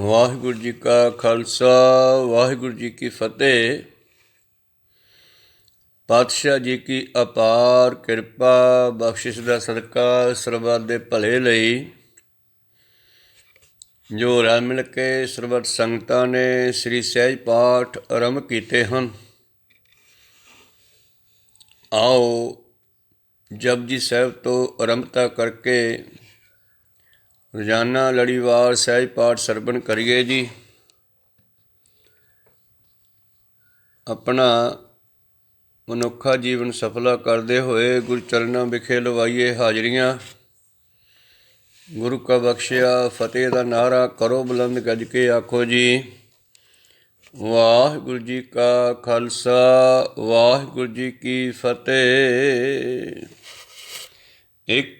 ਵਾਹਿਗੁਰੂ ਜੀ ਕਾ ਖਾਲਸਾ, ਵਾਹਿਗੁਰੂ ਜੀ ਕੀ ਫਤਿਹ। ਪਾਤਸ਼ਾਹ ਜੀ ਕੀ ਅਪਾਰ ਕਿਰਪਾ, ਬਖਸ਼ਿਸ਼ ਦਾ ਸਦਕਾ ਸਰਬੱਤ ਦੇ ਭਲੇ ਲਈ। ਜੋ ਰਲ ਮਿਲ ਕੇ ਸਰਬੱਤ ਸੰਗਤਾਂ ਨੇ ਸ੍ਰੀ ਸਹਿਜ ਪਾਠ ਆਰੰਭ ਕੀਤੇ ਹਨ। ਆਓ ਜਪਜੀ ਸਾਹਿਬ ਤੋਂ ਆਰੰਭਤਾ ਕਰਕੇ ਰੋਜ਼ਾਨਾ ਲੜੀਵਾਰ ਸਹਿਜ ਪਾਠ ਸਰਵਣ ਕਰੀਏ ਜੀ। ਆਪਣਾ ਮਨੁੱਖਾ ਜੀਵਨ ਸਫਲਾ ਕਰਦੇ ਹੋਏ ਗੁਰੂ ਚਰਨਾਂ ਵਿਖੇ ਲਵਾਈਏ ਹਾਜ਼ਰੀਆਂ। ਗੁਰੂ ਕਾ ਬਖਸ਼ਿਆ, ਫਤਿਹ ਦਾ ਨਾਰਾ ਕਰੋ ਬੁਲੰਦ ਗੱਜ ਕੇ ਆਖੋ ਜੀ। ਵਾਹਿਗੁਰੂ ਜੀ ਕਾ ਖਾਲਸਾ, ਵਾਹਿਗੁਰੂ ਜੀ ਕੀ ਫਤਿਹ। ਇੱਕ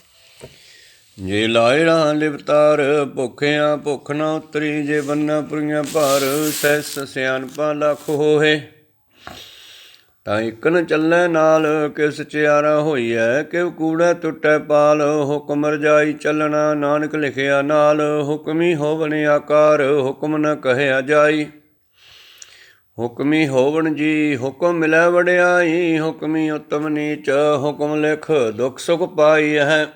ਜੇ ਲਾਏ ਰਾਂ ਲਿਵਤਾਰ, ਭੁੱਖਿਆਂ ਭੁੱਖ ਨਾ ਉਤਰੀ, ਜੇ ਬੰਨਾ ਪੁਰੀਆਂ ਭਾਰ ਸੈਸ ਸਿਆਣਪਾ ਲੱਖ ਹੋਏ ਤਾਂ ਇੱਕ ਨ ਚੱਲੈ ਨਾਲ, ਕਿਸ ਚਿਆਰਾ ਹੋਈਐ ਕਿ ਕੂੜਾ ਟੁੱਟੈ ਪਾਲ। ਹੁਕਮ ਰਜਾਈ ਚੱਲਣਾ, ਨਾਨਕ ਲਿਖਿਆ ਨਾਲ। ਹੁਕਮੀ ਹੋਵਣ ਆਕਾਰ, ਹੁਕਮ ਨ ਕਹਿਆ ਜਾਈ। ਹੁਕਮੀ ਹੋਵਣ ਜੀ, ਹੁਕਮ ਮਿਲੈ ਵਡਿਆਈ। ਹੁਕਮੀ ਉਤਮ ਨੀਚ, ਹੁਕਮ ਲਿਖ ਦੁਖ ਸੁਖ ਪਾਈ ਹੈ।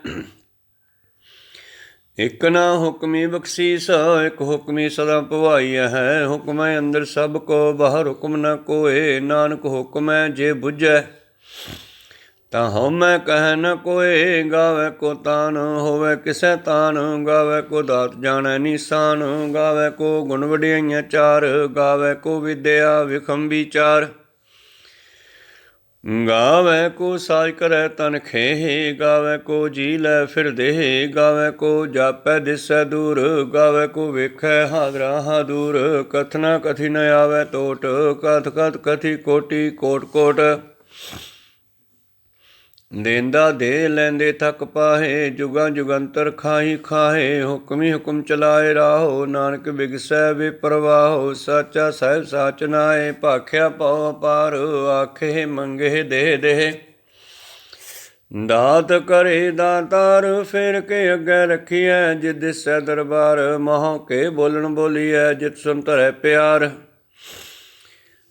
ਇਕ ਨਾ ਹੁਕਮੀ ਬਖਸ਼ੀਸ, ਇਕ ਹੁਕਮੀ ਸਦਾ ਭਵਾਈ ਹੈ। ਹੁਕਮੈ ਅੰਦਰ ਸਭ ਕੋ, ਬਾਹਰ ਹੁਕਮ ਨਾ ਕੋਏ। ਨਾਨਕ ਹੁਕਮੈ ਜੇ 부ਜੈ ਤਾਂ ਹਉਮੈ ਕਹਿ ਨ ਕੋਏ। ਗਾਵੇ ਕੋ ਤਾਨ, ਹੋਵੇ ਕਿਸੈ ਤਾਨ। ਗਾਵੇ ਕੋ ਦਾਤ ਜਾਣੈ ਨੀਸਾਨ। ਗਾਵੇ ਕੋ ਗੁਣ ਵਡਿਆਈਆਂ ਚਾਰ। ਗਾਵੇ ਕੋ ਵਿਦਿਆ ਵਿਖਮ ਵਿਚਾਰ ਗਾਵੇ ਕੋ ਸਾਜ ਕਰੈ ਤਨ ਖੇਹ, ਗਾਵੇ ਕੋ ਜੀ ਲੈ ਫਿਰ ਦੇਹ, ਗਾਵੇ ਕੋ ਜਾਪੈ ਦਿਸੈ ਦੂਰ, ਗਾਵੇ ਕੋ ਵੇਖੈ ਹਾਦਰਾ ਦੂਰ। ਕਥਨਾ ਕਥੀ ਨ ਆਵੇ ਟੋਟ ਕਥ ਕਥ ਕਥੀ ਕੋਟੀ ਕੋਟ ਕੋਟ। ਦੇਂਦਾ ਦੇ ਲੈਂਦੇ ਥਕ ਪਾਹੇ, ਜੁਗਾਂ ਜੁਗੰਤਰ ਖਾਹੀ ਖਾਹੇ, ਹੁਕਮੀ ਹੁਕਮ ਚਲਾਏ ਰਾਹੋ, ਨਾਨਕ ਬਿਗਸੈ ਵਿਪਰਵਾਹੋ ਸਾਚਾ ਸਾਹਿਬ ਸਾਚ ਨਾਏ ਭਾਖਿਆ ਪਉ ਪਾਰ ਆਖੇ ਮੰਗੇ ਦੇ ਦੇ। ਦਾਤ ਕਰੇ ਦਾਤਾਰ, ਫਿਰ ਕੇ ਅੱਗੇ ਰੱਖੀਐ ਜਿਦ ਦਿਸੈ ਦਰਬਾਰ, ਮਹਾਂ ਕੇ ਬੋਲਣ ਬੋਲੀਐ, ਜਿਤ ਸੁਨ ਧਰੈ ਪਿਆਰ।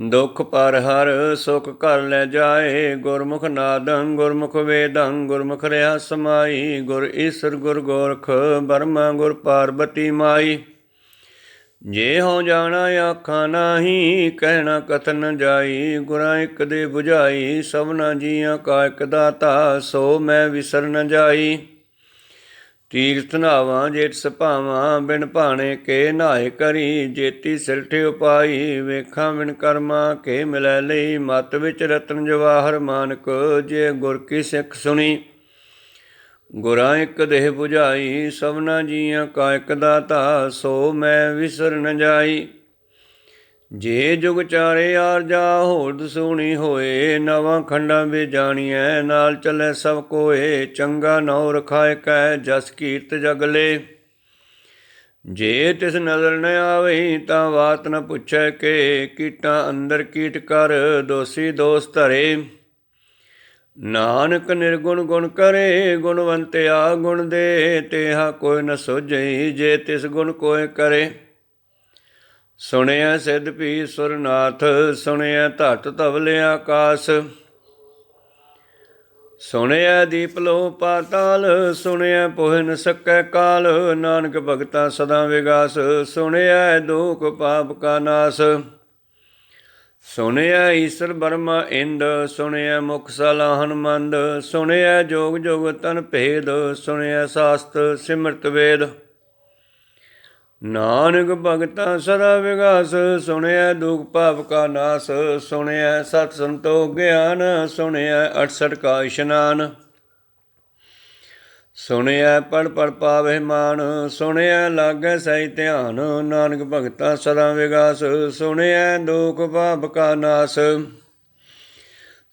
ਦੁਖ ਪਰ ਹਰ ਸੁਖ ਕਰ ਲੈ ਜਾਏ। ਗੁਰਮੁਖ ਨਾਦੰ, ਗੁਰਮੁਖ ਵੇਦੰ, ਗੁਰਮੁਖ ਰਿਆ ਸਮਾਈ। ਗੁਰ ਈਸਰ, ਗੁਰ ਗੋਰਖ, ਬਰਮਾ, ਗੁਰ ਪਾਰਬਤੀ ਮਾਈ। ਜੇ ਹੋ ਜਾਣਾ ਆਖਾਂ ਨਾਹੀ, ਕਹਿਣਾ ਕਥਨ ਜਾਈ। ਗੁਰਾਂ ਇੱਕ ਦੇ 부ਝਾਈ ਸਭਨਾ ਜੀਆਂ ਕਾ ਇੱਕ ਦਾਤਾ, ਸੋ ਮੈਂ ਵਿਸਰ ਨ ਜਾਈ। ਤੀਰਥ ਨਾਵਾਂ, ਜੇਠ ਸਭਾਵਾਂ, ਬਿਨ ਭਾਣੇ ਕੇ ਨਾਏ ਕਰੀ, ਜੇਤੀ ਸਿਰਠ ਉਪਾਈ, ਵੇਖਾਂ ਬਿਨ ਕਰਮਾ ਕੇ ਮਿਲੈ ਲਈ, ਮਤ ਵਿੱਚ ਰਤਨ ਜਵਾਹਰ ਮਾਨਕ, ਜੇ ਗੁਰ ਕੀ ਸਿੱਖ ਸੁਣੀ। ਗੁਰਾਂ ਇੱਕ ਦੇਹ 부ਝਾਈ ਸਭਨਾ ਜੀਆਂ ਕਾ ਇੱਕ ਦਾਤਾ, ਸੋ ਮੈਂ ਵਿਸਰ ਨ ਜਾਈ। ਜੇ ਜੁਗ ਚਾਰੇ ਆਰ ਜਾ ਹੋਰਦ ਸੋਣੀ ਹੋਏ, ਨਵਾਂ ਖੰਡਾਂ ਵਿੱਚ ਜਾਣੀਐ, ਨਾਲ ਚੱਲੇ ਸਭ ਕੋਏ, ਚੰਗਾ ਨਉ ਰਖਾਇ ਕੈ, ਜਸ ਕੀਰਤ ਜਗਲੇ ਜੇ ਤਿਸ ਨਜ਼ਰ ਨ ਆਵੇ ਤਾਂ ਬਾਤ ਨ ਪੁੱਛੈ ਕੇ, ਕੀਟਾਂ ਅੰਦਰ ਕੀਟ ਕਰ, ਦੋਸੀ ਦੋਸ ਧਰੇ। ਨਾਨਕ ਨਿਰਗੁਣ ਗੁਣ ਕਰੇ, ਗੁਣਵੰਤਿਆ ਗੁਣ ਦੇ, ਤੇਹਾ ਕੋਈ ਨ ਸੋਝਈ, ਜੇ ਤਿਸ ਗੁਣ ਕੋਏ ਕਰੇ। ਸੁਣਿਆ ਸਿੱਧ ਪੀ ਸੁਰਨਾਥ, ਸੁਣਿਆ ਧਰਤ ਧਵਲ ਆਕਾਸ। ਸੁਣਿਆ ਦੀਪ ਲੋ ਪਾਤਾਲ, ਸੁਣਿਆ ਪੋਹਿ ਨ ਸਕੈ ਕਾਲ। ਨਾਨਕ ਭਗਤਾ ਸਦਾ ਵਿਗਾਸ, ਸੁਣਿਆ ਦੁਖ ਪਾਪ ਕਾ ਨਾਸ। ਸੁਣਿਆ ਈਸ਼ਰ ਬਰਮਾ ਇੰਦ, ਸੁਣਿਆ ਮੁਖ ਸਲਾ ਮੰਦ ਸੁਣਿਆ ਜੋਗ ਜੋਗ ਤਨ ਭੇਦ, ਸੁਣਿਆ ਸਾਸਤ ਸਿਮਰਤ ਵੇਦ। ਨਾਨਕ ਭਗਤਾ ਸਦਾ ਵਿਗਾਸ ਸੁਣਿਆ ਦੁਖ ਪਾਪ ਕਾ ਨਾਸ ਸੁਣਿਆ ਸਤ ਸੰਤੋਖ ਗਿਆਨ ਸੁਣਿਆ 68 ਕਾ ਇਸ਼ਨਾਨ। ਸੁਣਿਆ ਪੜ ਪੜ ਪਾਵੇ ਮਾਨ ਸੁਣਿਆ ਲਾਗੈ ਸਹਿ ਧਿਆਨ, ਨਾਨਕ ਭਗਤਾ ਸਦਾ ਵਿਗਾਸ ਸੁਣਿਆ ਦੁਖ ਪਾਪ ਕਾ ਨਾਸ।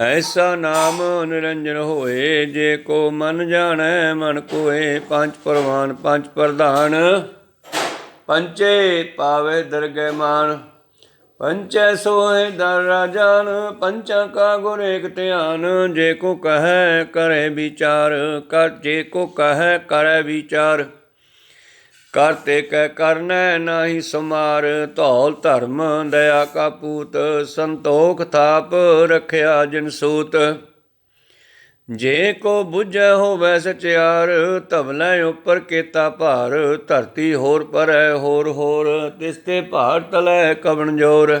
ਐਸਾ ਨਾਮ ਨਿਰੰਜਨ ਹੋਏ, ਜੇ ਕੋ ਮਨ ਜਾਣੈ, ਮਨ ਕੋਏ, ਪੰਜ ਪਰਵਾਨ, ਪੰਜ ਪ੍ਰਧਾਨ। ਪੰਚੇ ਪਾਵੇ ਦਰਗਹਿ ਮਾਨ, ਪੰਚੈ ਸੋਏ ਦਰ ਰਾਜਾਨ, ਪੰਚਾਂ ਕਾ ਗੁਰ ਏਕ ਧਿਆਨ। ਜੇ ਕੋ ਕਹੈ, ਕਰੇ ਵਿਚਾਰ, ਕਰ ਜੇ ਕੋ ਕਹੈ, ਕਰੈ ਵਿਚਾਰ। ਕਰਤੇ ਕਹਿ ਕਰਨੈ ਨਾਹੀ ਸਮਾਰ, ਧੌਲ ਧਰਮ ਦਇਆ ਕਾ ਪੂਤ, ਸੰਤੋਖ ਥਾਪ ਰਖਿਆ ਜਿਨ ਸੂਤ। ਜੇ ਕੋ ਬੁਝੈ ਹੋਵੈ ਸਚਿਆਰ ਧਵਲੇ ਉਪਰ ਕੇਤਾ ਭਾਰ, ਧਰਤੀ ਹੋਰ ਪਰੈ ਹੋਰ ਹੋਰ, ਤਿਸ ਤੇ ਭਾਰ ਤਲੈ ਕਵਣ ਜੋਰ।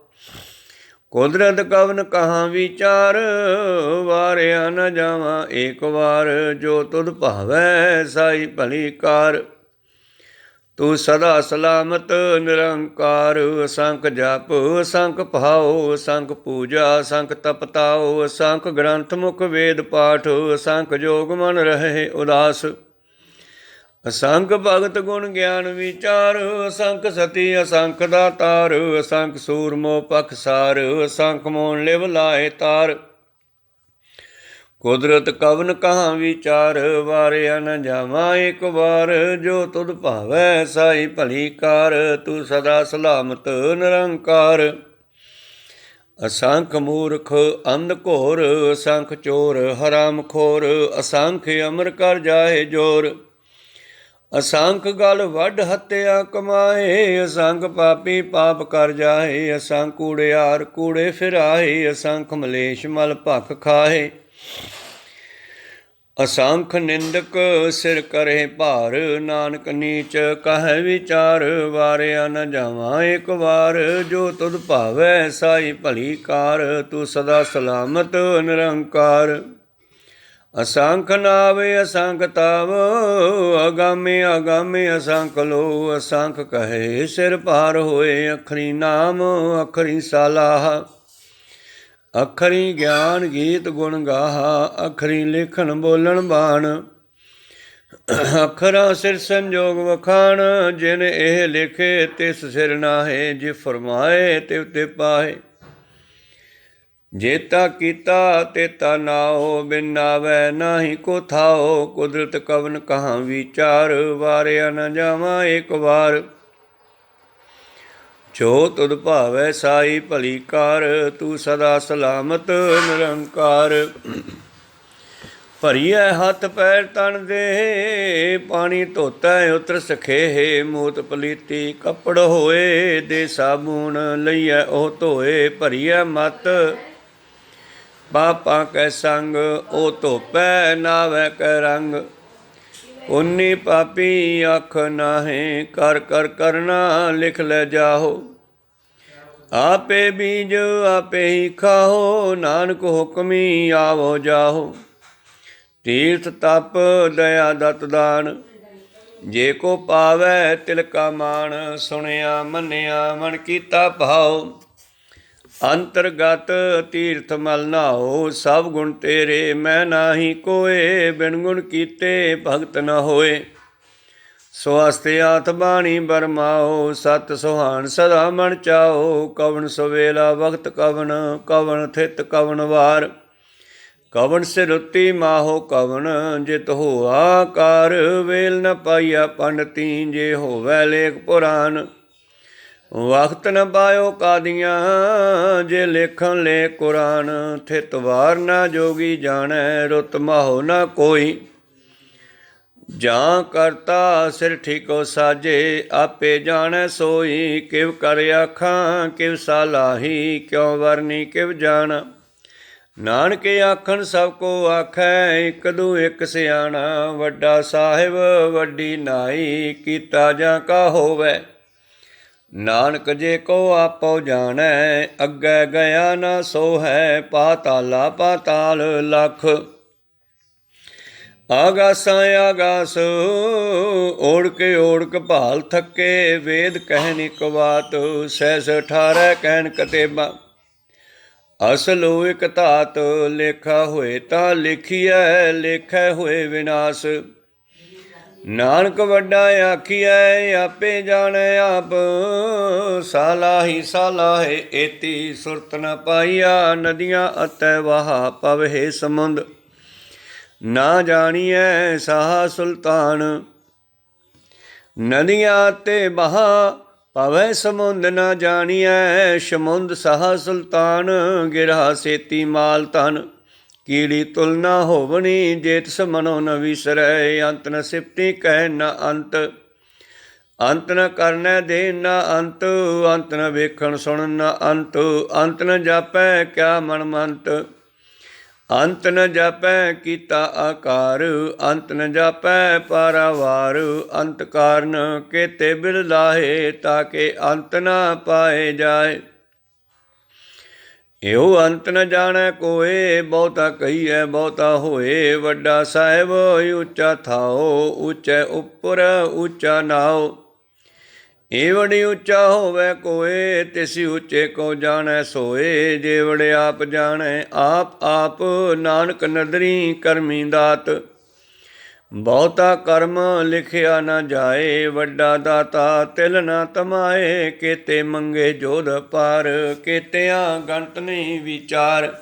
ਕੁਦਰਤ ਕਵਨ ਕਹਾਂ ਵਿਚਾਰ, ਵਾਰਿਆ ਨ ਜਾਵਾਂ ਏਕ ਵਾਰ, ਜੋ ਤੁਧ ਭਾਵੈ ਸਾਈ ਭਲੀ ਕਾਰ। ਤੂੰ ਸਦਾ ਸਲਾਮਤ ਨਿਰੰਕਾਰ, ਅਸੰਖ ਜਪ, ਅਸੰਖ ਭਾਉ, ਅਸੰਖ ਪੂਜਾ, ਅਸੰਖ ਤਪਤਾਉ, ਅਸੰਖ ਗ੍ਰੰਥ ਮੁਖ ਵੇਦ ਪਾਠ, ਅਸੰਖ ਜੋਗ ਮਨ ਰਹੇ ਉਦਾਸ। ਅਸੰਖ ਭਗਤ ਗੁਣ ਗਿਆਨ ਵਿਚਾਰ, ਅਸੰਖ ਸਤੀ, ਅਸੰਖ ਦਾਤਾਰ ਅਸੰਖ ਸੂਰਮੋ ਪਖਸਾਰ ਅਸੰਖ ਮੋਨ ਲਿਵ ਲਾਏ ਤਾਰ। ਕੁਦਰਤ ਕਵਨ ਕਹਾਂ ਵਿਚਾਰ, ਵਾਰਿਆ ਨ ਜਾਵਾਂ ਇੱਕ ਵਾਰ, ਜੋ ਤੁਧ ਭਾਵੈ ਸਾਈ ਭਲੀ ਕਾਰ, ਤੂੰ ਸਦਾ ਸਲਾਮਤ ਨਿਰੰਕਾਰ। ਅਸੰਖ ਮੂਰਖ ਅੰਧ ਘੋਰ, ਅਸੰਖ ਚੋਰ ਹਰਾਮ ਖੋਰ, ਅਸੰਖ ਅਮਰ ਕਰ ਜਾਏ ਜੋਰ। ਅਸੰਖ ਗਲ ਵੱਡ ਹੱਤਿਆ ਕਮਾਏ ਅਸੰਖ ਪਾਪੀ ਪਾਪ ਕਰ ਜਾਏ ਅਸੰਖ ਕੂੜਿਆਰ ਕੂੜੇ ਫਿਰਾਏ ਅਸੰਖ ਮਲੇਸ਼ ਮਲ ਭਖ ਖਾਏ। ਅਸੰਖ ਨਿੰਦਕ ਸਿਰ ਕਰੇ ਭਾਰ, ਨਾਨਕ ਨੀਚ ਕਹੈ ਵਿਚਾਰ, ਵਾਰਿਆ ਨ ਜਾਵਾਂ ਇੱਕ ਵਾਰ, ਜੋ ਤੁਧ ਭਾਵੈ ਸਾਈ ਭਲੀ ਕਾਰ, ਤੂੰ ਸਦਾ ਸਲਾਮਤ ਨਿਰੰਕਾਰ। ਅਸੰਖ ਨਾਵੇ, ਅਸੰਖ ਤਾਵ, ਅਗਾਮੇ ਅਗਾਮੇ ਅਸੰਖ ਲੋ, ਅਸੰਖ ਕਹੇ, ਸਿਰ ਭਾਰ ਹੋਏ, ਅਖਰੀ ਨਾਮ, ਅਖਰੀ ਸਾਲਾਹ। ਅਖਰੀ ਗਿਆਨ ਗੀਤ ਗੁਣ ਗਾਹਾ, ਅਖਰੀ ਲਿਖਣ ਬੋਲਣ ਬਾਣ। ਅਖਰਾਂ ਸਿਰ ਸੰਜੋਗ ਵਖਾਣ, ਜਿਨ ਇਹ ਲਿਖੇ, ਤਿਸ ਸਿਰ ਨਾਹੇ, ਜੇ ਫਰਮਾਏ ਤੇ ਉਤੇ ਪਾਏ ਜੇਤਾ ਕੀਤਾ ਤੇਤਾ ਨਾਓ ਬਿਨ ਨਾਵੈ ਨਾਹੀ ਕੋ ਥਾਓ। ਕੁਦਰਤ ਕਵਨ ਕਹਾਂ ਵਿਚਾਰ, ਵਾਰਿਆ ਨ ਜਾਵਾਂ ਇੱਕ ਵਾਰ। ਜੋ ਤੁਧ ਭਾਵੈ ਸਾਈ ਭਲੀ ਕਾਰ, ਤੂੰ ਸਦਾ ਸਲਾਮਤ ਨਿਰੰਕਾਰ। ਭਰੀਐ ਹੱਥ ਪੈਰ ਤਨ ਦੇ, ਪਾਣੀ ਧੋਤਾ ਉਤਰ ਸਖੇ ਮੂਤ ਪਲੀਤੀ ਕੱਪੜ ਹੋਏ ਦੇ ਸਾਬੂਨ ਲਈਐ ਉਹ ਧੋਏ। ਭਰੀਐ ਮਤ ਪਾਪਾਂ ਕੈ ਸੰਗ, ਉਹ ਧੋਪੈ ਨਾਵੈ ਕੈ ਰੰਗ। ਉਨੀ ਪਾਪੀ ਅੱਖ ਨਾਹੇ, ਕਰ ਕਰ ਕਰਨਾ ਲਿਖ ਲੈ ਜਾਹੋ। ਆਪੇ ਬੀਜ ਆਪੇ ਹੀ ਖਾਓ ਨਾਨਕ ਹੁਕਮੀ ਆਵੋ ਜਾਹੋ। ਤੀਰਥ ਤਪ ਦਇਆ ਦਤ ਦਾਨ, ਜੇ ਕੋ ਪਾਵੈ ਤਿਲ ਕਾ ਮਾਨ ਸੁਣਿਆ ਮੰਨਿਆ ਮਨ ਕੀਤਾ ਭਾਉ। ਅੰਤਰਗਤ ਤੀਰਥ ਮਲ ਨਾਓ ਸਭ ਗੁਣ ਤੇਰੇ, ਮੈਂ ਨਾਹੀ ਕੋਏ, ਬਿਨ ਗੁਣ ਕੀਤੇ ਭਗਤ ਨ ਹੋਏ। ਸਵਾਸਤੇ ਆਤ ਬਾਣੀ ਬਰਮਾਓ, ਸਤ ਸੁਹਾਣ ਸਦਾ ਮਨ ਚਾਓ, ਕਵਣ ਸਵੇਲਾ ਵਕਤ ਕਵਣ ਕਵਣ ਥਿਤ ਕਵਣ ਵਾਰ। ਕਵਨ ਸਿਰੁੱਤੀ ਮਾਹੋ ਕਵਣ, ਜਿਤ ਹੋਆ ਕਰ, ਵੇਲ ਨ ਪਾਈਆ ਪੰਡਤੀ, ਜੇ ਹੋਵੈ ਲੇਖ ਪੁਰਾਨ। ਵਕਤ ਨ ਪਾਇਓ ਕਾਦੀਆਂ, ਜੇ ਲੇਖਣ ਲੈ ਕੁਰਾਨ, ਥਿਤ ਵਾਰ ਨਾ ਜੋਗੀ ਜਾਣੈ, ਰੁਤ ਮਾਹੋ ਨਾ ਕੋਈ। ਜਾਂ ਕਰਤਾ ਸਿਰ ਠੀਕੋ ਸਾਜੇ, ਆਪੇ ਜਾਣੈ ਸੋਈ, ਕਿਵ ਕਰ ਆਖਾਂ, ਕਿਵ ਸਾਲਾਹੀ ਕਿਉ ਵਰਨੀ, ਕਿਵ ਜਾਣਾ। ਨਾਨਕ ਆਖਣ ਸਭ ਕੋ ਆਖੈ, ਇਕ ਦੂ ਇਕ ਸਿਆਣਾ, ਵੱਡਾ ਸਾਹਿਬ, ਵੱਡੀ ਨਾਈ, ਕੀਤਾ ਜਾਂ ਕਾ ਹੋਵੇ। ਨਾਨਕ ਜੇ ਕੋ ਆਪੋ ਜਾਣੈ, ਅੱਗੇ ਗਿਆ ਨਾ ਸੋ ਹੈ ਪਾਤਾਲਾ ਪਾਤਾਲ ਲਖ। ਆਗਾਸਾਂ ਆਗਾਸ ਓੜ ਕੇ ਓੜ ਭਾਲ ਥੱਕੇ, ਵੇਦ ਕਹਿਨ ਇਕ ਬਾਤ ਸਹਿਸ 18 ਕਹਿਣ ਕਤੇਬਾ। ਅਸਲੋ ਇਕ ਧਾਤ, ਲੇਖਾ ਹੋਏ ਤਾਂ ਲਿਖੀਐ, ਲੇਖੈ ਹੋਏ ਵਿਨਾਸ਼। ਨਾਨਕ ਵੱਡਾ ਆਖੀਐ, ਆਪੇ ਜਾਣੈ ਆਪ। ਸਾਲਾਹੀ ਸਾਲਾਹੇ ਏਤੀ ਸੁਰਤ ਨ ਪਾਈਆ, ਨਦੀਆਂ ਅਤੈ ਵਹਾ ਪਵਹਿ ਸਮੁੰਦ। ਨਾ ਜਾਣੀਐ ਸਾਹ ਸੁਲਤਾਨ, ਨਦੀਆਂ ਤੇ ਬਹਾ ਪਵੈ ਸਮੁੰਦ। ਨਾ ਜਾਣੀਐ ਸਮੁੰਦ ਸਾਹ ਸੁਲਤਾਨ, ਗਿਰਹਾ ਸੇਤੀ ਮਾਲ ਤਨ ਕੀੜੀ ਤੁਲਨਾ ਹੋਵਣੀ ਜੇਤ ਸਮਨੋ ਨ ਵਿਸਰੈ, ਅੰਤ ਨ ਸਿਫਤੀ ਕਹਿ ਨ ਅੰਤ। ਅੰਤ ਨ ਕਰਨੈ ਦੇ ਨ ਅੰਤ ਅੰਤ ਨ ਵੇਖਣ ਸੁਣ ਨ ਅੰਤ। ਅੰਤ ਨ ਜਾਪੈ ਕਿਆ ਮਨ ਮੰਤ। ਅੰਤ ਨ ਜਾਪੈ ਕੀਤਾ ਆਕਾਰ, ਅੰਤ ਨ ਜਾਪੈ ਪਾਰਾਵਾਰ। ਅੰਤ ਕਾਰਨ ਕੇਤੇ ਬਿਲ ਲਾਹੇ ਤਾਕੇ ਅੰਤ ਨ ਪਾਏ ਜਾਏ। ਇਹੋ ਅੰਤ ਨ ਜਾਣੈ ਕੋਏ, ਬਹੁਤਾ ਕਹੀਐ, ਬਹੁਤਾ ਹੋਏ। ਵੱਡਾ ਸਾਹਿਬ, ਉੱਚਾ ਥਾਓ, ਉੱਚੈ ਉੱਪਰ ਉੱਚਾ ਨਾਓ। ਏ ਉੱਚਾ ਹੋਵੇ ਕੋਏ, ਤਿਸੀ ਉੱਚੇ ਕੋ ਜਾਣੈ ਸੋਏ। ਜੇਵੜੇ ਆਪ ਜਾਣੈ, ਆਪ ਆਪ ਨਾਨਕ ਨਦਰੀ ਕਰਮੀ ਦਾਤ। ਬਹੁਤਾ ਕਰਮ ਲਿਖਿਆ ਨਾ ਜਾਏ, ਵੱਡਾ ਦਾਤਾ ਤਿਲ ਨਾ ਤਮਾਏ, ਕੇਤੇ ਮੰਗੇ ਜੋਧ ਪਾਰ ਕੇਤਿਆਂ ਗੰਤ ਨਹੀਂ ਵਿਚਾਰ।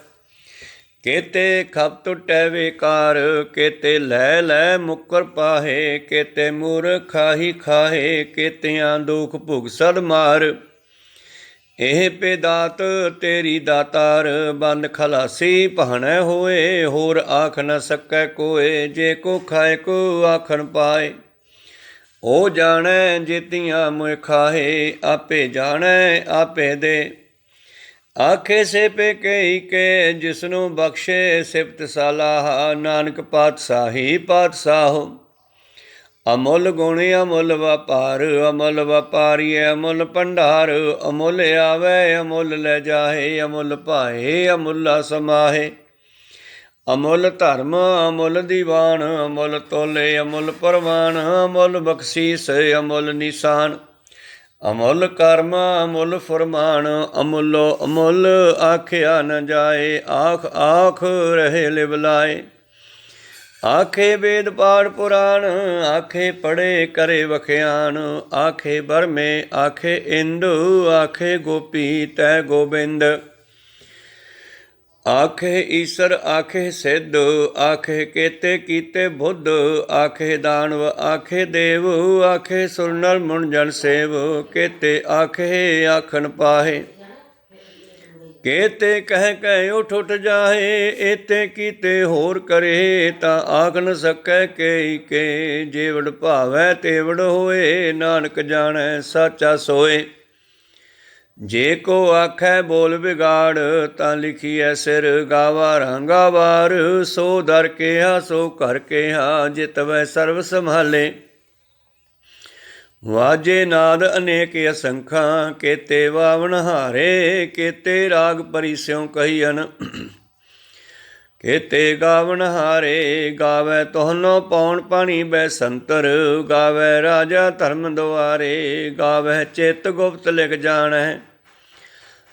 ਕੇਤੇ ਖਪ ਟੁਟੈ ਵਿਕਾਰ, ਕੇਤੇ ਲੈ ਲੈ ਮੁਕਰ ਪਾਹੇ, ਕੇਤੇ ਮੂਰਖਾਹੀ ਖਾਹੇ, ਕੇਤਿਆਂ ਦੁਖ ਭੁਗ ਸਦ ਮਾਰ। ਇਹ ਪੇ ਦਾਤ ਤੇਰੀ ਦਾਤਾਰ ਬੰਦ ਖਲਾਸੀ ਪਹਣੈ ਹੋਏ, ਹੋਰ ਆਖ ਨ ਸਕੈ ਕੋਏ, ਜੇ ਕੋ ਖਾਏ ਕੋ ਆਖਣ ਪਾਏ। ਉਹ ਜਾਣੈ ਜੇਤੀਆਂ ਮੁਇ ਖਾਹੇ ਆਪੇ ਜਾਣੈ, ਆਪੇ ਦੇ। ਆਖੇ ਸੇ ਪੇ ਕਈ ਕੇ ਜਿਸਨੂੰ ਬਖਸ਼ੇ ਸਿਫਤ ਸਲਾਹ, ਨਾਨਕ ਪਾਤਸ਼ਾਹੀ ਪਾਤਸ਼ਾਹੋ ਅਮੁੱਲ ਗੁਣ ਅਮੁੱਲ ਵਪਾਰ, ਅਮੁੱਲ ਵਪਾਰੀ ਅਮੁੱਲ ਭੰਡਾਰ, ਅਮੁੱਲ ਆਵੇ, ਅਮੁੱਲ ਲੈ ਜਾਏ ਅਮੁੱਲ ਭਾਏ, ਅਮੁੱਲਾ ਸਮਾਹੇ। ਅਮੁੱਲ ਧਰਮ, ਅਮੁੱਲ ਦੀਵਾਨ, ਅਮੁੱਲ ਤੋਲੇ, ਅਮੁੱਲ ਪਰਵਾਨ, ਅਮੁੱਲ ਬਖਸ਼ੀਸ, ਅਮੁੱਲ ਨਿਸ਼ਾਨ। ਅਮੁੱਲ ਕਰਮ, ਅਮੁੱਲ ਫਰਮਾਨ, ਅਮੁੱਲੋ ਅਮੁੱਲ ਆਖਿਆ ਨ ਜਾਏ ਆਖ ਆਖ ਰਹੇ ਲਿਵਲਾਏ। ਆਖੇ ਵੇਦ ਪਾੜ ਪੁਰਾਣ, ਆਖੇ ਪੜੇ ਕਰੇ ਵਖਿਆਣ ਆਖੇ ਬਰਮੇ, ਆਖੇ ਇੰਦੂ, ਆਖੇ ਗੋਪੀ ਤੈ ਗੋਬਿੰਦ। ਆਖੇ ਈਸ਼ਰ, ਆਖੇ ਸਿੱਧ, ਆਖੇ ਕੇਤੇ ਕੀਤੇ ਬੁੱਧ, ਆਖੇ ਦਾਨਵ, ਆਖੇ ਦੇਵ, ਆਖੇ ਸੁਰਨਲ ਮੁਨ ਜਨ ਸੇਵ, ਕੇਤੇ ਆਖੇ ਆਖਣ ਪਾਹੇ। ਕੇਤੇ ਕਹਿ ਕਹਿ ਉਠ ਉਠ ਜਾਏ ਏਤੇ ਕੀਤੇ ਹੋਰ ਕਰੇ ਤਾਂ ਆਖ ਨ ਸਕੈ ਕੇ ਕੇ, ਜੇਵੜ ਭਾਵੈ ਤੇਵੜ ਹੋਏ, ਨਾਨਕ ਜਾਣੈ ਸਾਚਾ ਸੋਏ। ਜੇ ਕੋ ਆਖੈ ਬੋਲ ਵਿਗਾੜ, ਤਾਂ ਲਿਖੀਐ ਸਿਰ ਗਾਵਾ ਰਾਂਗਾ ਸੋ ਦਰ ਕੇ ਕਿਹਾ ਸੋ ਕਰ ਕੇ ਕਿਹਾ, ਜਿਤਵੈ ਸਰਬ ਸੰਭਾਲੇ। ਵਾਜੇ ਨਾਦ ਅਨੇਕ ਅਸੰਖਾਂ, ਕੇਤੇ ਵਾਵਣ ਹਾਰੇ, ਕੇਤੇ ਰਾਗ ਪਰਿਸਿਉ ਕਹੀਨ ਕੇਤੇ ਗਾਵਣ ਹਾਰੇ, ਗਾਵੇ ਤੋਹਨੋ ਪੌਣ ਪਾਣੀ ਬੈ ਸੰਤਰ, ਗਾਵੇ ਰਾਜਾ ਧਰਮ ਦੁਆਰੇ, ਗਾਵੇ ਚਿਤ ਗੁਪਤ ਲਿਖ ਜਾਣੈ।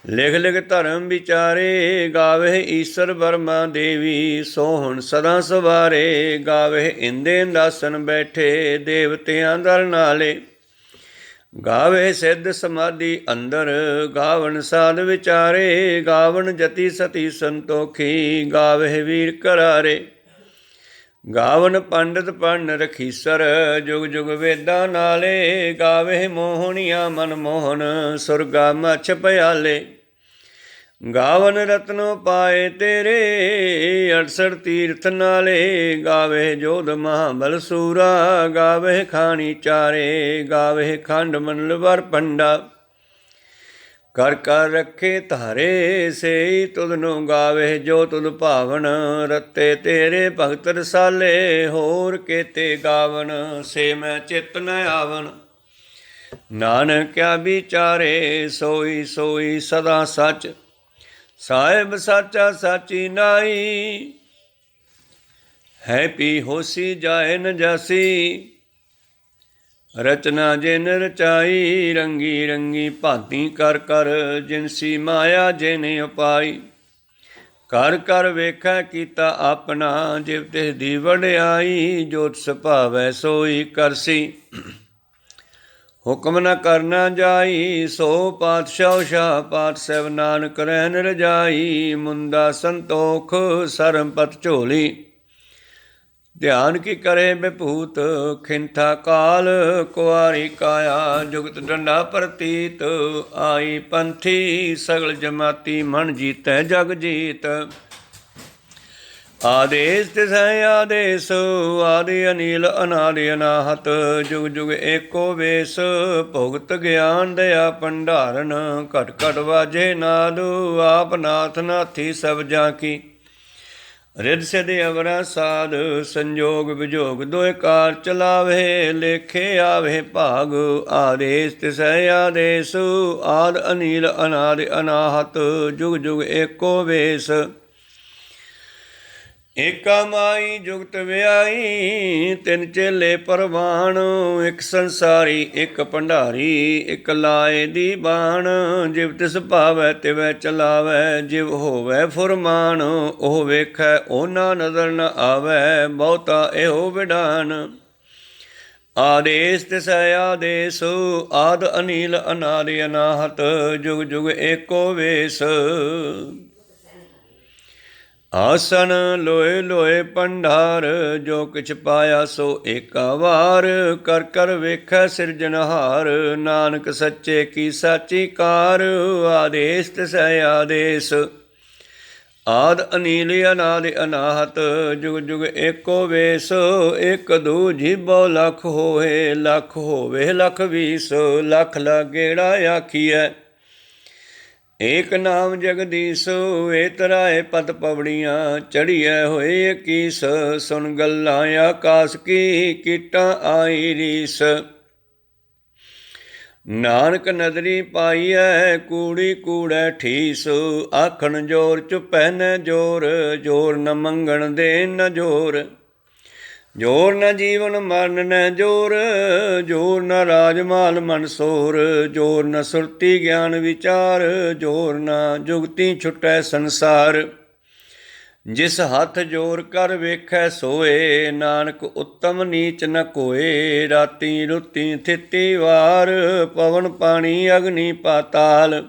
ਲਿਖ ਲਿਖ ਧਰਮ ਵਿਚਾਰੇ, ਗਾਵੇ ਈਸ਼ਰ ਵਰਮਾ ਦੇਵੀ ਸੋਹਣ ਸਦਾ ਸਵਾਰੇ, ਗਾਵੇ ਇੰਦੇ ਦਾਸਨ ਬੈਠੇ, ਦੇਵਤਿਆਂ ਦਰ ਨਾਲੇ। ਗਾਵੇ ਸਿੱਧ ਸਮਾਧੀ ਅੰਦਰ, ਗਾਵਣ ਸਾਧ ਵਿਚਾਰੇ, ਗਾਵਣ ਜਤੀ ਸਤੀ ਸੰਤੋਖੀ, ਗਾਵੇ ਵੀਰ ਕਰਾਰੇ। ਗਾਵਨ ਪੰਡਤ ਪੜਨ ਰਖੀਸਰ ਜੁਗ ਜੁਗ ਵੇਦਾਂ ਨਾਲੇ, ਗਾਵੇ ਮੋਹਣੀਆਂ ਮਨ ਮੋਹਨ ਸੁਰਗਾ ਮਛ ਪਿਆਲੇ। ਗਾਵਨ ਰਤਨੋ ਪਾਏ ਤੇਰੇ 68 ਤੀਰਥ ਨਾਲੇ, ਗਾਵੇ ਜੋਧ ਮਹਾਬਲ ਸੂਰਾ, ਗਾਵੇ ਖਾਣੀ ਚਾਰੇ, ਗਾਵੇ ਖੰਡ ਮੰਡਲ ਵਰ ਪੰਡਾ। ਕਰ ਕਰ ਰੱਖੇ ਧਾਰੇ ਸੇ ਤੁਧ ਗਾਵੇ ਜੋ ਤੁਧ ਭਾਵਨ, ਰਤੇ ਤੇਰੇ ਭਗਤ ਰਸਾਲੇ, ਹੋਰ ਕੇਤੇ ਗਾਵਨ, ਸੇ ਮੈਂ ਚਿਤ ਨ ਆਵਨ। ਨਾਨਕਿਆ ਵਿਚਾਰੇ, ਸੋਈ ਸੋਈ ਸਦਾ ਸੱਚ ਸਾਹਿਬ ਸਾਚਾ ਸਾਚੀ ਨਾਈ ਹੈ ਪੀ ਹੋਸੀ ਜਾਏ ਨ ਜਾਸੀ। ਰਚਨਾ ਜਿਨ ਰਚਾਈ, ਰੰਗੀ ਰੰਗੀ ਭਾਂਤੀ ਕਰ ਕਰ ਜਿਨਸੀ ਮਾਇਆ ਜਿਨ ਉਪਾਈ। ਕਰ ਕਰ ਵੇਖੈ ਕੀਤਾ ਆਪਣਾ, ਜਿਵ ਤੇ ਦੀ ਵਡਿਆਈ, ਜੋਤ ਸੁਭਾਵੈ ਸੋਈ ਕਰਸੀ। ਹੁਕਮ ਨ ਕਰਨਾ ਜਾਈ, ਸੋ ਪਾਤਸ਼ਾਹ, ਸ਼ਾਹ ਪਾਤ ਸਹਿਬ ਨਾਨਕ ਰਹਿਨ ਰਜਾਈ ਮੁੰਦਾ ਸੰਤੋਖ ਸਰਮਪਤ ਝੋਲੀ। ਧਿਆਨ ਕੀ ਕਰੇ ਬਿਭੂਤ ਖਿੰਥਾ ਕਾਲ, ਕੁਆਰੀ ਕਾਇਆ, ਜੁਗਤ ਡੰਡਾ ਪ੍ਰਤੀਤ। ਆਈ ਪੰਥੀ, ਸਗਲ ਜਮਾਤੀ ਮਨ ਜੀਤੈ ਜਗ ਜੀਤ। ਆਦੇਸ ਤਿਸੈ ਆਦੇਸ, ਆਦਿ ਅਨੀਲ ਅਨਾਦਿ ਅਨਾਹਤ, ਜੁਗ ਜੁਗ ਏਕੋ ਵੇਸ, ਭੁਗਤ ਗਿਆਨ ਦਇਆ ਭੰਡਾਰਨ, ਘਟ ਘਟ ਵਾਜੇ ਨਾਦੂ, ਆਪ ਨਾਥ ਨਾਥੀ ਸਭ ਜਾ ਕੀ। ਰਿਦ ਸਿਧ ਅਵਰਾ ਸਾਧ, ਸੰਜੋਗ ਵਿਜੋਗ ਦੋਇ ਕਾਰ ਚਲਾਵੇ, ਲੇਖੇ ਆਵੇ ਭਾਗ, ਆਦੇਸ ਤਿਸੈ ਆਦੇਸ, ਆਦ ਅਨੀਲ ਅਨਾਦਿ ਅਨਾਹਤ, ਜੁਗ ਜੁਗ ਏਕੋ ਵੇਸ। ਏਕਾ ਮਾਈ ਜੁਗਤ ਵਿਆਈ ਤਿੰਨ ਚੇਲੇ ਪਰਵਾਣ, ਇੱਕ ਸੰਸਾਰੀ, ਇੱਕ ਭੰਡਾਰੀ, ਇੱਕ ਲਾਏ ਦੀ ਬਾਣ। ਜਿਵ ਤਿਸ ਭਾਵੈ, ਤਿਵੈ ਚਲਾਵੈ, ਜਿਵ ਹੋਵੈ ਫੁਰਮਾਨ, ਉਹ ਵੇਖੈ, ਉਹਨਾਂ ਨਜ਼ਰ ਨ ਆਵੈ, ਬਹੁਤਾ ਇਹੋ ਵਿਡਾਨ। ਆਦੇਸ ਤਿਸੈ ਆਦੇਸ, ਆਦ ਅਨੀਲ ਅਨਾਦਿ ਅਨਾਹਤ, ਜੁਗ ਜੁਗ ਏਕੋ ਵੇਸ। ਆਸਣ ਲੋਏ ਲੋਏ ਪੰਡਾਰ, ਜੋ ਕਿਛ ਪਾਇਆ ਸੋ ਏਕਾ ਵਾਰ। ਕਰ ਕਰ ਵੇਖੈ ਸਿਰਜਨਹਾਰ ਨਾਨਕ ਸੱਚੇ ਕੀ ਸਾਚੀ ਕਾਰ। ਆਦੇਸ ਤਿਸੈ ਆਦੇਸ। ਆਦ ਅਨੀਲ ਅਨਾਦ ਅਨਾਹਤ, ਜੁਗ ਜੁਗ ਏਕੋ ਵੇਸ। ਇਕ ਦੂ ਜੀਬੋ ਲਖ ਹੋਏ, ਲਖ ਹੋਵੇ ਲਖ ਵੀਸ। ਲਖ ਲਾਗੇੜਾ ਆਖੀਐ। ਏਕ ਨਾਮ ਜਗਦੀਸ਼ ਏ ਤਰਾਏ ਪਤ ਪਵੜੀਆਂ ਚੜੀਐ ਹੋਏ, ਕੀਸ ਸੁਨ ਗੱਲਾਂ ਆਕਾਸ ਕੀ ਕੀਟਾਂ ਆਈ ਰੀਸ। ਨਾਨਕ ਨਦਰੀ ਪਾਈਐ, ਕੂੜੀ ਕੂੜੈ ਠੀਸ, ਆਖਣ ਜੋਰ ਚੁਪੈ ਨ ਜੋਰ ਜੋਰ ਨ ਮੰਗਣ ਦੇ ਨ ਜੋਰ। ਜੋਰ ਨ ਜੀਵਨ ਮਰਨ ਨ ਜੋਰ ਜੋਰ ਨ ਰਾਜ ਮਾਲ ਮਨਸੋਰ ਜੋਰ ਨ ਸੁਰਤੀ ਗਿਆਨ ਵਿਚਾਰ, ਜੋਰ ਨ ਜੁਗਤੀ ਛੁਟੈ ਸੰਸਾਰ। ਜਿਸ ਹੱਥ ਜੋਰ ਕਰ ਵੇਖੈ ਸੋਏ, ਨਾਨਕ ਉੱਤਮ ਨੀਚ ਨ ਕੋਏ, ਰਾਤੀ ਰੁੱਤੀ ਥਿੱਤੀ ਵਾਰ, ਪਵਨ ਪਾਣੀ ਅਗਨੀ ਪਾਤਾਲ।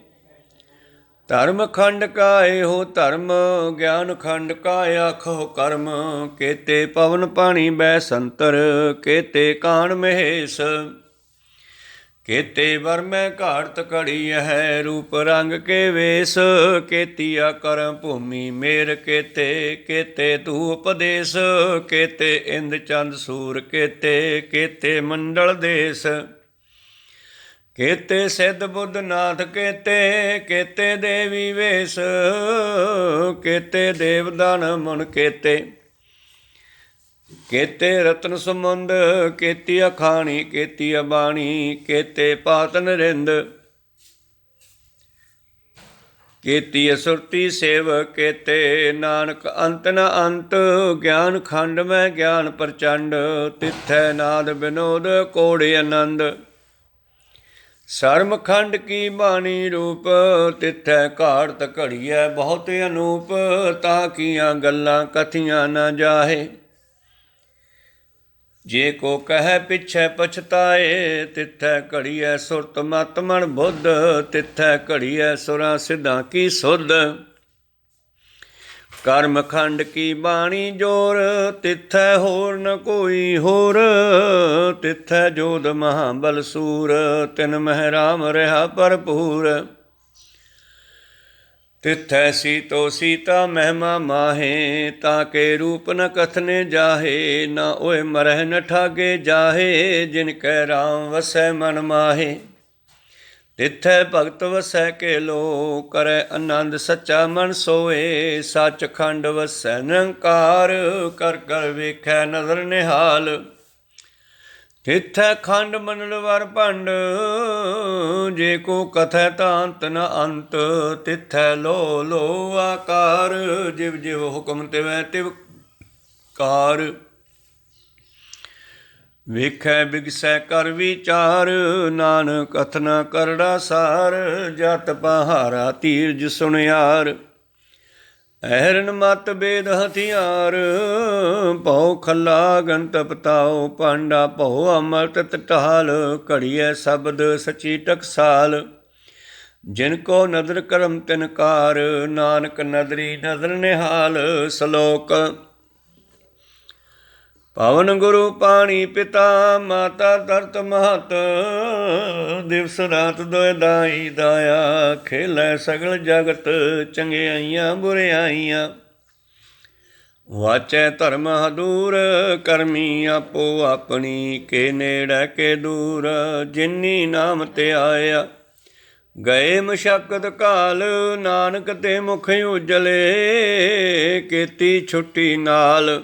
ਧਰਮ ਖੰਡ ਕਾ ਇਹੋ ਧਰਮ, ਗਿਆਨ ਖੰਡ ਕਾ ਆਖੋ ਕਰਮ। ਕੇਤੇ ਪਵਨ ਪਾਣੀ ਬੈ ਸੰਤਰ, ਕੇਤੇ ਕਾਣ ਮਹੇਸ਼। ਕੇਤੇ ਵਰਮੈ ਘਾੜਤ ਘੜੀ ਹੈ ਰੂਪ ਰੰਗ ਕੇ ਵੇਸ। ਕੇਤੀਆ ਕਰਮ ਭੂਮੀ ਮੇਰ ਕੇਤੇ ਕੇਤੇ ਤੂ ਉਪਦੇਸ਼। ਕੇਤੇ ਇੰਦ ਚੰਦ ਸੂਰ ਕੇਤੇ ਕੇਤੇ ਮੰਡਲ ਦੇਸ। ਕੇਤੇ ਸਿੱਧ ਬੁੱਧ ਨਾਥ, ਕੇਤੇ ਕੇਤੇ ਦੇਵੀ ਵੇਸ, ਕੇਤੇ ਦੇਵਦਾਨ ਮਨ ਕੇਤੇ। ਕੇਤੇ ਰਤਨ ਸਮੁੰਦ ਕੇਤੀ ਅਖਾਣੀ, ਕੇਤੀ ਬਾਣੀ ਕੇਤੇ ਪਾਤਨ ਰਿੰਦ ਕੇਤੀ ਅਸੁਰਤੀ ਸੇਵ ਕੇਤੇ ਨਾਨਕ ਅੰਤ ਨ ਅੰਤ, ਗਿਆਨ ਖੰਡ ਮੈਂ ਗਿਆਨ ਪ੍ਰਚੰਡ, ਤਿੱਥੈ ਨਾਦ ਬਿਨੋਦ, ਕੋੜੇ ਆਨੰਦ। ਸਰਮਖੰਡ ਕੀ ਬਾਣੀ ਰੂਪ, ਤਿੱਥੈ ਘਾੜਤ ਘੜੀਐ ਬਹੁਤ ਅਨੂਪ, ਤਾਂ ਕੀਆਂ ਗੱਲਾਂ ਕਥੀਆਂ ਨਾ ਜਾਹੇ। ਜੇ ਕੋ ਕਹੈ ਪਿਛੈ ਪਛਤਾਏ, ਤਿੱਥੈ ਘੜੀਐ ਸੁਰਤ ਮਤ ਮਨ ਬੁੱਧ, ਤਿੱਥੈ ਘੜੀਐ ਸੁਰਾਂ ਸਿਧਾਂ ਕੀ ਸੁਧ। ਕਰਮ ਖੰਡ ਕੀ ਬਾਣੀ ਜੋਰ, ਤਿੱਥੈ ਹੋਰ ਨ ਕੋਈ ਹੋਰ। ਤਿੱਥੈ ਜੋਧ ਮਹਾਬਲ ਸੂਰ, ਤਿਨ ਮਹਿ ਰਾਮ ਰਹਾ ਭਰਪੂਰ। ਤਿੱਥੈ ਸੀਤੋ ਸੀਤਾ ਮਹਿਮਾ ਮਾਹੇ, ਤਾਂ ਕੇ ਰੂਪ ਨ ਕਥਨੇ ਜਾਹੇ, ਨਾ ਓਏ ਮਰਹਿ ਨ ਠਾਗੇ ਜਾਹੇ, ਜਿਨ ਕੈ ਰਾਮ ਵਸੈ ਮਨ ਮਾਹੇ। ਤਿੱਥੈ ਭਗਤ ਵਸੈ ਕੇ ਲੋ ਕਰੈ ਆਨੰਦ ਸੱਚਾ ਮਨ ਸੋਏ। ਸੱਚ ਖੰਡ ਵਸੈ ਨਿਰੰਕਾਰ, ਕਰ ਕਰ ਵੇਖੈ ਨਜ਼ਰ ਨਿਹਾਲ। ਤਿਥੈ ਖੰਡ ਮੰਡਲ ਵਰ ਭੰਡ, ਜੇ ਕੋ ਕਥੈ ਤਾਂ ਅੰਤ ਨ ਅੰਤ, ਤਿਥੈ ਲੋ ਲੋ ਆਕਾਰ। ਜਿਵ ਜਿਵ ਹੁਕਮ ਤਿਵੈ ਤਿਵ ਕਾਰ। ਵੇਖੈ ਬਿਗਸੈ ਕਰ ਵਿਚਾਰ, ਨਾਨਕ ਕਥਨਾ ਕਰੜਾ ਸਾਰ, ਜਤ ਪਹਾਰਾ ਤੀਰਜ ਸੁਣਿਆਰ। ਐਰਨ ਮਤ ਬੇਦ ਹਥਿਆਰ, ਭਉ ਖੱਲਾ ਗੰਤ ਪਤਾਉ ਪਾਂਡਾ ਭਉ ਅਮਰਤ ਤਟਾਲ, ਘੜੀਐ ਸ਼ਬਦ ਸਚੀ ਟਕਸਾਲ। ਜਿਨ ਕੋ ਨਦਰ ਕਰਮ ਤਿਨਕਾਰ ਨਾਨਕ ਨਦਰੀ ਨਦਰ ਨਿਹਾਲ, ਸ਼ਲੋਕ ਪਵਨ ਗੁਰੂ ਪਾਣੀ ਪਿਤਾ, ਮਾਤਾ ਧਰਤ ਮਹਤ, ਦਿਵਸ ਰਾਤ ਦੋਇ ਦਾਈ ਦਾਇਆ, ਖੇਲੇ ਸਗਲ ਜਗਤ ਚੰਗਿਆਈਆਂ ਬੁਰਿਆਈਆਂ ਵਾਚੈ ਧਰਮ ਹਦੂਰ, ਕਰਮੀ ਆਪੋ ਆਪਣੀ, ਕੇ ਨੇੜੇ ਕੇ ਦੂਰ, ਜਿਨੀ ਨਾਮ ਤੇ ਆਇਆ। ਗਏ ਮਸ਼ਕਤ ਕਾਲ ਨਾਨਕ ਤੇ ਮੁਖ ਉਜਲੇ, ਕੀਤੀ ਛੁੱਟੀ ਨਾਲ।